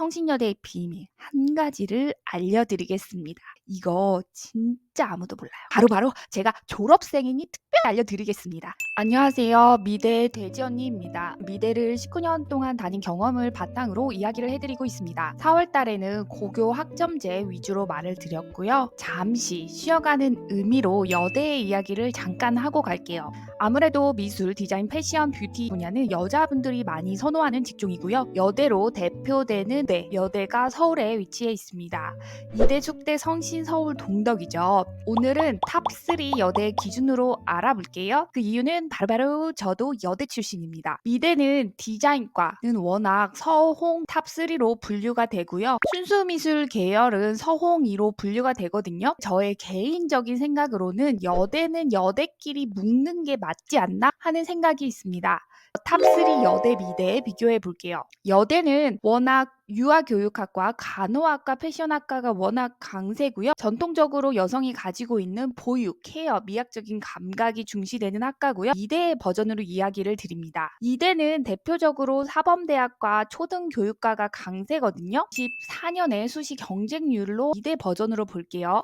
성신여대의 비밀 한 가지를 알려드리겠습니다. 이거 진 짜 아무도 몰라요. 바로 바로 제가 졸업생이니 특별히 알려드리겠습니다. 안녕하세요. 미대 돼지 언니입니다. 미대를 19년 동안 다닌 경험을 바탕으로 이야기를 해드리고 있습니다. 4월 달에는 고교 학점제 위주로 말을 드렸고요. 잠시 쉬어가는 의미로 여대의 이야기를 잠깐 하고 갈게요. 아무래도 미술, 디자인, 패션, 뷰티 분야는 여자분들이 많이 선호하는 직종이고요. 여대로 대표되는 네, 여대가 서울에 위치해 있습니다. 이대 축대 성신 서울 동덕이죠. 오늘은 탑3 여대 기준으로 알아볼게요. 그 이유는 바로 바로 저도 여대 출신입니다. 미대는 디자인과는 워낙 서홍 탑3로 분류가 되고요. 순수 미술 계열은 서홍 2로 분류가 되거든요. 저의 개인적인 생각으로는 여대는 여대끼리 묶는 게 맞지 않나 하는 생각이 있습니다. 탑3 여대 미대 비교해 볼게요. 여대는 워낙 유아교육학과, 간호학과, 패션학과가 워낙 강세고요. 전통적으로 여성이 가지고 있는 보육, 케어, 미학적인 감각이 중시되는 학과고요. 이대의 버전으로 이야기를 드립니다. 이대는 대표적으로 사범대학과 초등교육과가 강세거든요. 14년의 수시 경쟁률로 이대 버전으로 볼게요.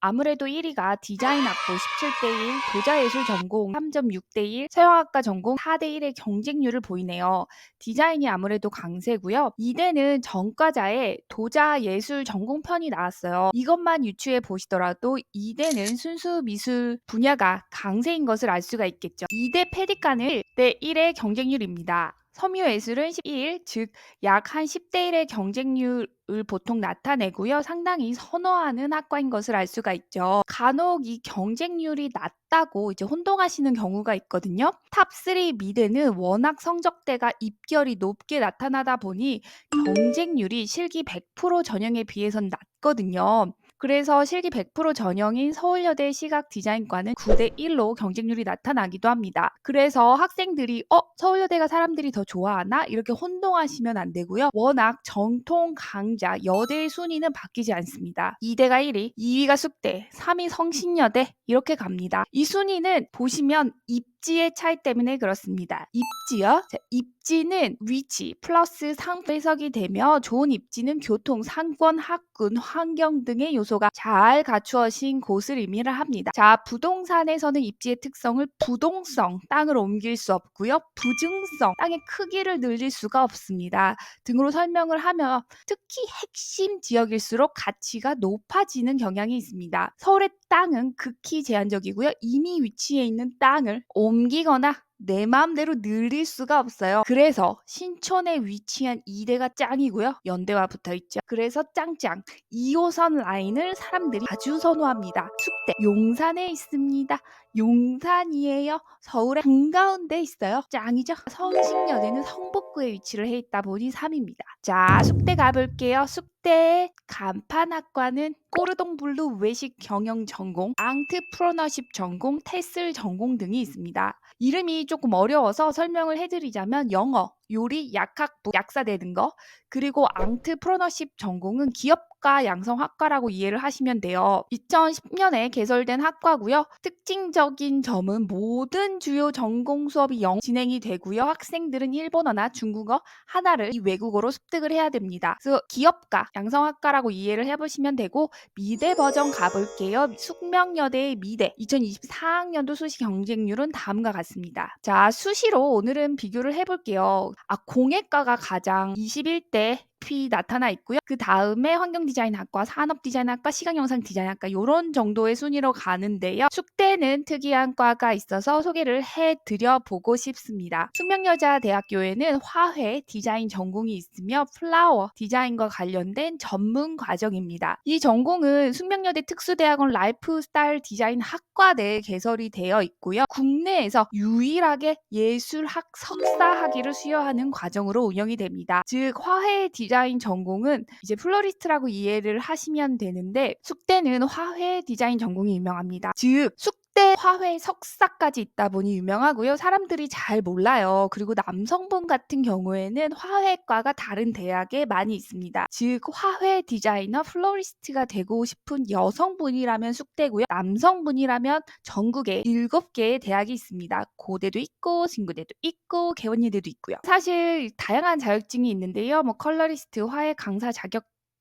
아무래도 1위가 디자인 학부 17대 1, 도자예술 전공 3.6대 1, 서양학과 전공 4대 1의 경쟁률을 보이네요. 디자인이 아무래도 강세고요. 2대는 전과자의 도자예술 전공편이 나왔어요. 이것만 유추해 보시더라도 2대는 순수 미술 분야가 강세인 것을 알 수가 있겠죠. 2대 페디카는 1대 1의 경쟁률입니다. 섬유예술은 11, 즉 약 한 10대 1의 경쟁률을 보통 나타내고요. 상당히 선호하는 학과인 것을 알 수가 있죠. 간혹 이 경쟁률이 낮다고 이제 혼동하시는 경우가 있거든요. 탑3 미대는 워낙 성적대가 입결이 높게 나타나다 보니 경쟁률이 실기 100% 전형에 비해선 낮거든요. 그래서 실기 100% 전형인 서울여대 시각 디자인과는 9대 1로 경쟁률이 나타나기도 합니다. 그래서 학생들이 어 서울여대가 사람들이 더 좋아하나 이렇게 혼동하시면 안 되고요. 워낙 정통 강자 여대의 순위는 바뀌지 않습니다. 2대가 1위, 2위가 숙대, 3위 성신여대 이렇게 갑니다. 이 순위는 보시면 입 지의 차이 때문에 그렇습니다. 입지요? 자, 입지는 위치 플러스 상 배석이 되며 좋은 입지는 교통, 상권, 학군, 환경 등의 요소가 잘 갖추어진 곳을 의미를 합니다. 자, 부동산에서는 입지의 특성을 부동성, 땅을 옮길 수 없고요. 부증성, 땅의 크기를 늘릴 수가 없습니다. 등으로 설명을 하며 특히 핵심 지역일수록 가치가 높아지는 경향이 있습니다. 서울의 땅은 극히 제한적이고요. 이미 위치해 있는 땅을 옮 기거나 내 마음대로 늘릴 수가 없어요. 그래서 신촌에 위치한 이대가 짱이고요. 연대와 붙어 있죠. 그래서 짱짱 2호선 라인을 사람들이 아주 선호합니다. 숙대 용산에 있습니다. 용산이에요. 서울의 한가운데 있어요. 짱이죠. 성신여대는 성북구에 위치를 해 있다 보니 3입니다. 자, 숙대 가볼게요. 숙대 간판학과는 꼬르동 블루 외식 경영 전공, 앙트프로너십 전공, 테슬 전공 등이 있습니다. 이름이 조금 어려워서 설명을 해드리자면 영어, 요리, 약학부, 약사 되는 거, 그리고 앙트프로너십 전공은 기업가 양성학과라고 이해를 하시면 돼요. 2010년에 개설된 학과고요. 특징적인 점은 모든 주요 전공 수업이 영 진행이 되고요. 학생들은 일본어나 중국어 하나를 이 외국어로 습득을 해야 됩니다. 그래서 기업가 양성학과라고 이해를 해보시면 되고 미대 버전 가볼게요. 숙명여대의 미대 2024학년도 수시 경쟁률은 다음과 같습니다. 자 수시로 오늘은 비교를 해볼게요. 아 공예과가 가장 21대 피 나타나 있고요. 그 다음에 환경 디자인학과, 산업 디자인학과, 시각 영상 디자인학과 이런 정도의 순위로 가는데요. 숙대는 특이한 과가 있어서 소개를 해드려 보고 싶습니다. 숙명여자대학교에는 화훼 디자인 전공이 있으며 플라워 디자인과 관련된 전문 과정입니다. 이 전공은 숙명여대 특수대학원 라이프스타일 디자인 학과 내에 개설이 되어 있고요. 국내에서 유일하게 예술학 석사 학위를 수여하는 과정으로 운영이 됩니다. 즉 화훼 디 디자인 전공은 이제 플로리스트라고 이해를 하시면 되는데 숙대는 화훼 디자인 전공이 유명합니다. 즉 숙 숙대 화훼 석사까지 있다 보니 유명하고요. 사람들이 잘 몰라요. 그리고 남성분 같은 경우에는 화훼과가 다른 대학에 많이 있습니다. 즉 화훼 디자이너 플로리스트가 되고 싶은 여성분이라면 숙대고요. 남성분이라면 전국에 7개의 대학이 있습니다. 고대도 있고 진구대도 있고 개원예대도 있고요. 사실 다양한 자격증이 있는데요. 뭐 컬러리스트, 화훼 강사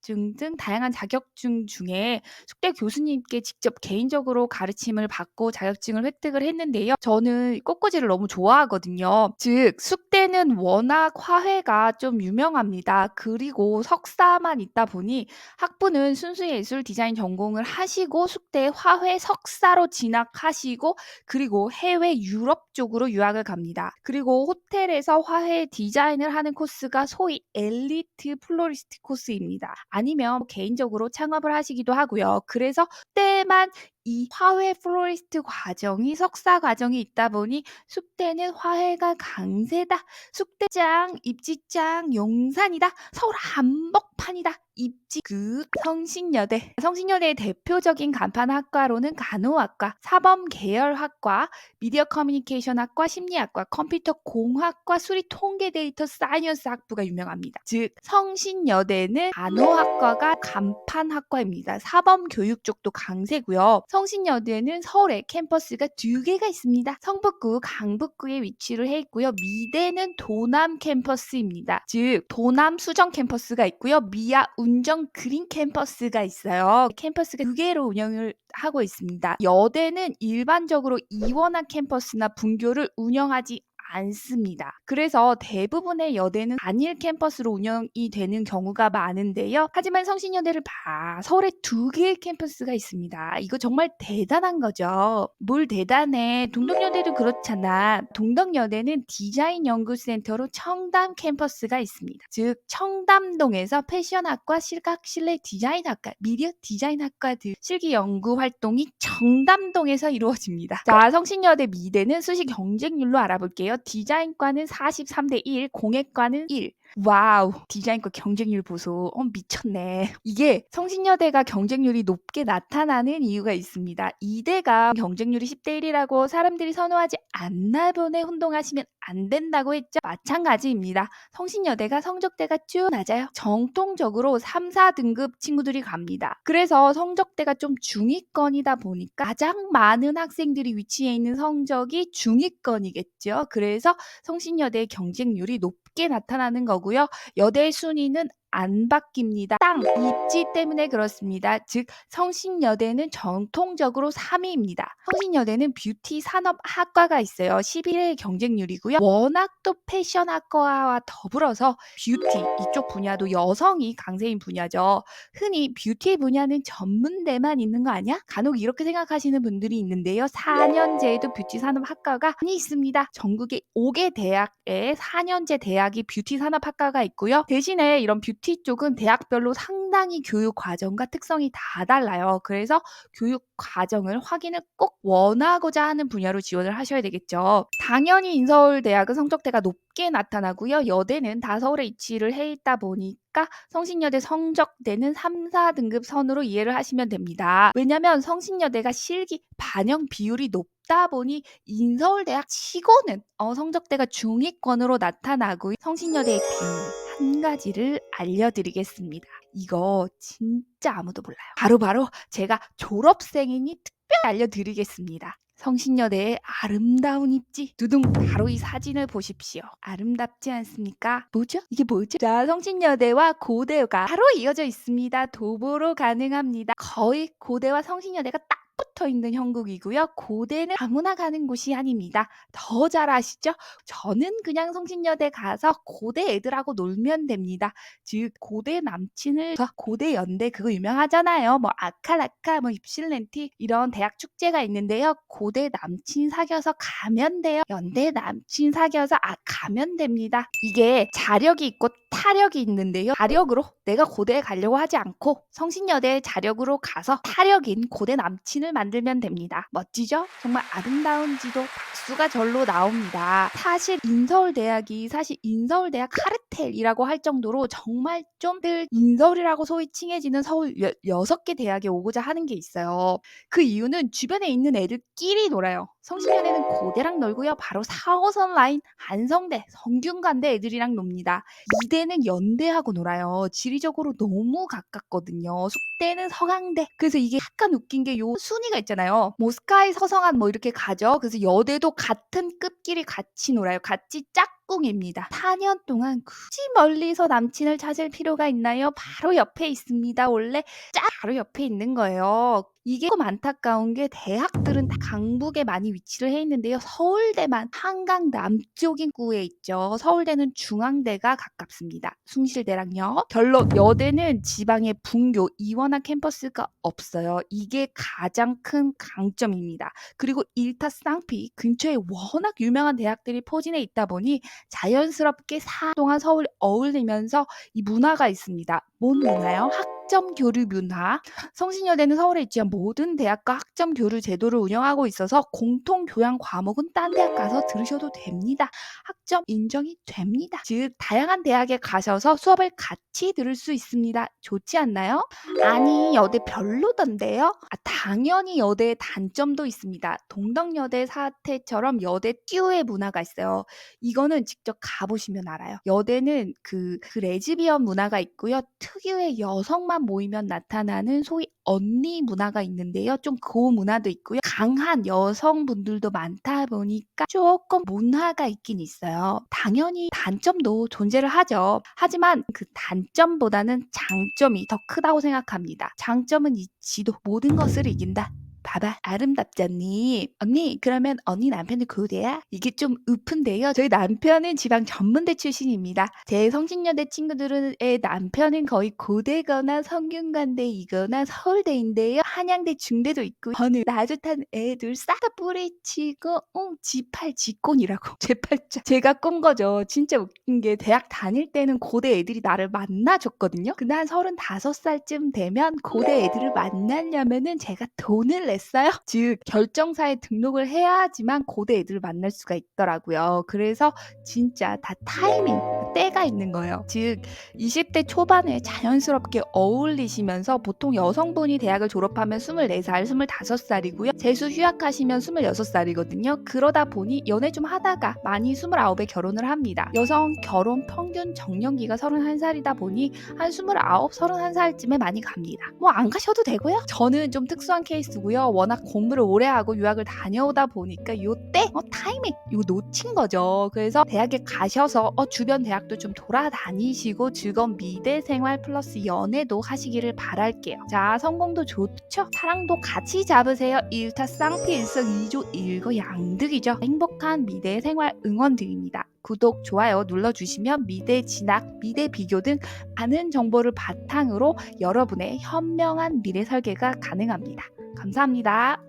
자격 증 등 다양한 자격증 중에 숙대 교수님께 직접 개인적으로 가르침을 받고 자격증을 획득을 했는데요. 저는 꽃꽂이를 너무 좋아하거든요. 즉 숙대는 워낙 화훼가 좀 유명합니다. 그리고 석사만 있다 보니 학부는 순수예술 디자인 전공을 하시고 숙대 화훼 석사로 진학하시고 그리고 해외 유럽 쪽으로 유학을 갑니다. 그리고 호텔에서 화훼 디자인을 하는 코스가 소위 엘리트 플로리스트 코스입니다. 아니면 개인적으로 창업을 하시기도 하고요. 그래서 때만 이 화훼 플로리스트 과정이 석사 과정이 있다 보니 숙대는 화훼가 강세다. 숙대장, 입지장, 용산이다. 서울 한복판이다. 입지 그 성신여대. 성신여대의 대표적인 간판학과로는 간호학과, 사범계열학과, 미디어 커뮤니케이션학과, 심리학과, 컴퓨터 공학과, 수리 통계 데이터 사이언스 학부가 유명합니다. 즉 성신여대는 간호학과가 간판학과입니다. 사범교육 쪽도 강세고요. 성신여대는 서울에 캠퍼스가 두 개가 있습니다. 성북구, 강북구에 위치를 해 있고요. 미대는 도남 캠퍼스입니다. 즉 도남 수정 캠퍼스가 있고요. 미아 운정 그린 캠퍼스가 있어요. 캠퍼스가 두 개로 운영을 하고 있습니다. 여대는 일반적으로 이원학 캠퍼스나 분교를 운영하지 않습니다. 그래서 대부분의 여대는 단일 캠퍼스로 운영이 되는 경우가 많은데요. 하지만 성신여대를 봐. 서울에 두 개의 캠퍼스가 있습니다. 이거 정말 대단한 거죠. 뭘 대단해. 동덕여대도 그렇잖아. 동덕여대는 디자인 연구센터로 청담 캠퍼스가 있습니다. 즉 청담동에서 패션학과, 실각, 실내 디자인학과, 미디어 디자인학과들 실기 연구 활동이 청담동에서 이루어집니다. 자, 성신여대 미대는 수시 경쟁률로 알아볼게요. 디자인과는 43대 1, 공예과는 1. 와우, 디자인과 경쟁률 보소. 어, 미쳤네. 이게 성신여대가 경쟁률이 높게 나타나는 이유가 있습니다. 이대가 경쟁률이 10대 1이라고 사람들이 선호하지 않나 보네 혼동하시면 안 된다고 했죠. 마찬가지입니다. 성신여대가 성적대가 쭉 낮아요. 정통적으로 3, 4등급 친구들이 갑니다. 그래서 성적대가 좀 중위권이다 보니까 가장 많은 학생들이 위치해 있는 성적이 중위권이겠죠. 그래서 성신여대의 경쟁률이 높 게 나타나는 거고요. 여대 순위는 안 바뀝니다. 땅, 입지 때문에 그렇습니다. 즉 성신여대는 전통적으로 3위입니다. 성신여대는 뷰티 산업학과가 있어요. 11의 경쟁률이고요. 워낙 또 패션학과와 더불어서 뷰티 이쪽 분야도 여성이 강세인 분야죠. 흔히 뷰티 분야는 전문대만 있는 거 아니야? 간혹 이렇게 생각하시는 분들이 있는데요. 4년제에도 뷰티 산업학과가 많이 있습니다. 전국에 5개 대학에 4년제 대학이 뷰티 산업학과가 있고요. 대신에 이런 뷰티 뷰티 쪽은 대학별로 상당히 교육 과정과 특성이 다 달라요. 그래서 교육 과정을 확인을 꼭 원하고자 하는 분야로 지원을 하셔야 되겠죠. 당연히 인서울대학은 성적대가 높게 나타나고요. 여대는 다 서울에 위치를 해 있다 보니까 성신여대 성적대는 3, 4등급 선으로 이해를 하시면 됩니다. 왜냐면 성신여대가 실기 반영 비율이 높다 보니 인서울대학 치고는 어, 성적대가 중위권으로 나타나고 성신여대의 비밀 한 가지를 알려드리겠습니다. 이거 진짜 아무도 몰라요. 바로바로 바로 제가 졸업생이니 특별히 알려드리겠습니다. 성신여대의 아름다운 입지 두둥 바로 이 사진을 보십시오. 아름답지 않습니까? 뭐죠? 이게 뭐죠? 자, 성신여대와 고대가 바로 이어져 있습니다. 도보로 가능합니다. 거의 고대와 성신여대가 딱 붙어 있는 형국이고요. 고대는 아무나 가는 곳이 아닙니다. 더 잘 아시죠? 저는 그냥 성신여대 가서 고대 애들하고 놀면 됩니다. 즉 고대 남친을 고대 연대 그거 유명하잖아요. 뭐 아칼아카 뭐 입실렌티 이런 대학 축제가 있는데요. 고대 남친 사귀어서 가면 돼요. 연대 남친 사귀어서 아 가면 됩니다. 이게 자력이 있고 타력이 있는데요. 자력으로 내가 고대에 가려고 하지 않고 성신여대 자력으로 가서 타력인 고대 남친을 지문을 만들면 됩니다. 멋지죠? 정말 아름다운 지도 박수가 절로 나옵니다. 사실 인서울대학이 사실 인서울대학 카르텔이라고 할 정도로 정말 좀들 인서울이라고 소위 칭해지는 서울 여, 6개 대학에 오고자 하는 게 있어요. 그 이유는 주변에 있는 애들끼리 놀아요. 성신여대는 고대랑 놀고요. 바로 4호선 라인 한성대, 성균관대 애들이랑 놉니다. 이대는 연대하고 놀아요. 지리적으로 너무 가깝거든요. 숙대는 서강대. 그래서 이게 약간 웃긴 게 요 순위가 있잖아요. 뭐 스카이, 서성한 뭐 이렇게 가죠. 그래서 여대도 같은 급끼리 같이 놀아요. 같이 짝 꿍입니다. 4년 동안 굳이 멀리서 남친을 찾을 필요가 있나요? 바로 옆에 있습니다. 원래 짝 바로 옆에 있는 거예요. 이게 조금 안타까운 게 대학들은 다 강북에 많이 위치를 해 있는데요. 서울대만 한강 남쪽인 구에 있죠. 서울대는 중앙대가 가깝습니다. 숭실대랑요. 결론 여대는 지방의 분교 이원한 캠퍼스가 없어요. 이게 가장 큰 강점입니다. 그리고 일타 쌍피 근처에 워낙 유명한 대학들이 포진해 있다 보니 자연스럽게 사 동안 서울이 어울리면서 이 문화가 있습니다. 뭔 문화요? 학 점 교류 문화. 성신여대는 서울에 위치한 모든 대학과 학점 교류 제도를 운영하고 있어서 공통 교양 과목은 딴 대학 가서 들으셔도 됩니다. 학점 인정이 됩니다. 즉 다양한 대학에 가셔서 수업을 같이 들을 수 있습니다. 좋지 않나요? 아니 여대 별로던데요? 아, 당연히 여대의 단점도 있습니다. 동덕여대 사태처럼 여대 듀의 문화가 있어요. 이거는 직접 가보시면 알아요. 여대는 그, 그 레즈비언 문화가 있고요. 특유의 여성만 모이면 나타나는 소위 언니 문화가 있는데요. 좀 그 문화도 있고요. 강한 여성분들도 많다 보니까 조금 문화가 있긴 있어요. 당연히 단점도 존재를 하죠. 하지만 그 단점보다는 장점이 더 크다고 생각합니다. 장점은 이 지도 모든 것을 이긴다. 봐봐 아름답지 않니? 언니 그러면 언니 남편은 고대야? 이게 좀 으픈데요. 저희 남편은 지방 전문대 출신입니다. 제 성진여대 친구들의 남편은 거의 고대거나 성균관대이거나 서울대인데요. 한양대 중대도 있고 저는 나긋한 애들 싹 다 뿌리치고 응 지팔 지꼰이라고 제팔자 제가 꼰 거죠. 진짜 웃긴 게 대학 다닐 때는 고대 애들이 나를 만나줬거든요. 근데 한 35살쯤 되면 고대 애들을 만나려면은 제가 돈을 냈어요. 즉 결정사에 등록을 해야지만 고대 애들을 만날 수가 있더라고요. 그래서 진짜 다 타이밍 때가 있는 거예요. 즉 20대 초반에 자연스럽게 어울리시면서 보통 여성분이 대학을 졸업하면 24살, 25살이고요. 재수 휴학하시면 26살이거든요. 그러다 보니 연애 좀 하다가 많이 29에 결혼을 합니다. 여성 결혼 평균 정년기가 31살이다 보니 한 29, 31살쯤에 많이 갑니다. 뭐 안 가셔도 되고요. 저는 좀 특수한 케이스고요. 워낙 공부를 오래 하고 유학을 다녀오다 보니까 요때 어, 타이밍 이거 놓친 거죠. 그래서 대학에 가셔서 어, 주변 대학도 좀 돌아다니시고 즐거운 미대 생활 플러스 연애도 하시기를 바랄게요. 자, 성공도 좋죠? 사랑도 같이 잡으세요. 일타 쌍피 일석 이조 일거양득이죠. 행복한 미대 생활 응원드립니다. 구독, 좋아요 눌러주시면 미대 진학, 미대 비교 등 많은 정보를 바탕으로 여러분의 현명한 미래 설계가 가능합니다. 감사합니다.